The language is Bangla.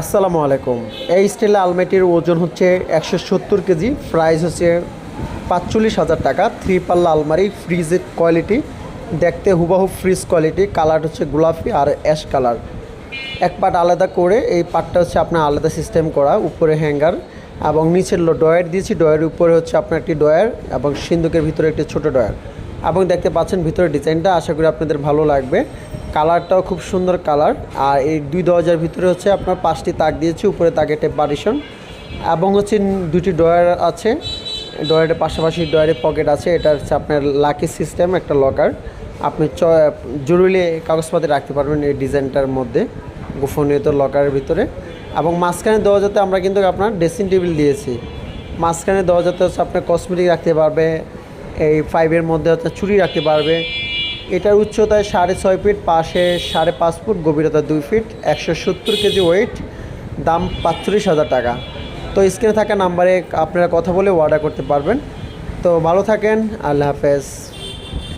আসসালামু আলাইকুম। এই স্টিল আলমারিটির ওজন হচ্ছে একশো সত্তর কেজি প্রাইস হচ্ছে পাঁচচল্লিশ হাজার টাকা। থ্রি পাল্লা আলমারি ফ্রিজের কোয়ালিটি দেখতে হুবাহু ফ্রিজ কোয়ালিটি কালার হচ্ছে গোলাপি আর অ্যাশ কালার এক পার্ট আলাদা করে এই পার্টটা হচ্ছে আপনার আলাদা সিস্টেম করা, উপরে হ্যাঙ্গার এবং নিচের ডয়ার দিয়েছি। ডয়ারের উপরে হচ্ছে আপনার একটি ডয়ার এবং সিন্ধুকের ভিতরে একটি ছোট ডয়ার এবং দেখতে পাচ্ছেন ভিতরে ডিজাইনটা আশা করি আপনাদের ভালো লাগবে। কালারটাও খুব সুন্দর কালার। আর এই দুই দরজার ভিতরে হচ্ছে আপনার পাঁচটি তাক দিয়েছি, উপরে তাকে টেপ পার্টিশন এবং হচ্ছে দুটি ডয়ার আছে ডয়ারের পাশাপাশি ডয়ারের পকেট আছে, এটা হচ্ছে আপনার লাকি সিস্টেম একটা লকার আপনি চ, জরুরি কাগজপাতি রাখতে পারবেন এই ডিজাইনটার মধ্যে, গোপনীয়ত লকারের ভিতরে। এবং মাঝখানে দরজাতে আমরা কিন্তু আপনার ড্রেসিং টেবিল দিয়েছি। মাঝখানে দরজাতে হচ্ছে আপনার কসমেটিক রাখতে পারবে, এই ফাইভের মধ্যে হচ্ছে চুরি রাখতে পারবে। এটার উচ্চতায় সাড়ে ছয় ফিট, পাশে সাড়ে পাঁচ ফুট, গভীরতা দুই ফিট, একশো সত্তর কেজি ওয়েট দাম পাঁচচল্লিশ হাজার টাকা। তো স্ক্রিনে থাকা নাম্বারে আপনারা কথা বলে অর্ডার করতে পারবেন। তো ভালো থাকেন, আল্লাহ হাফেজ।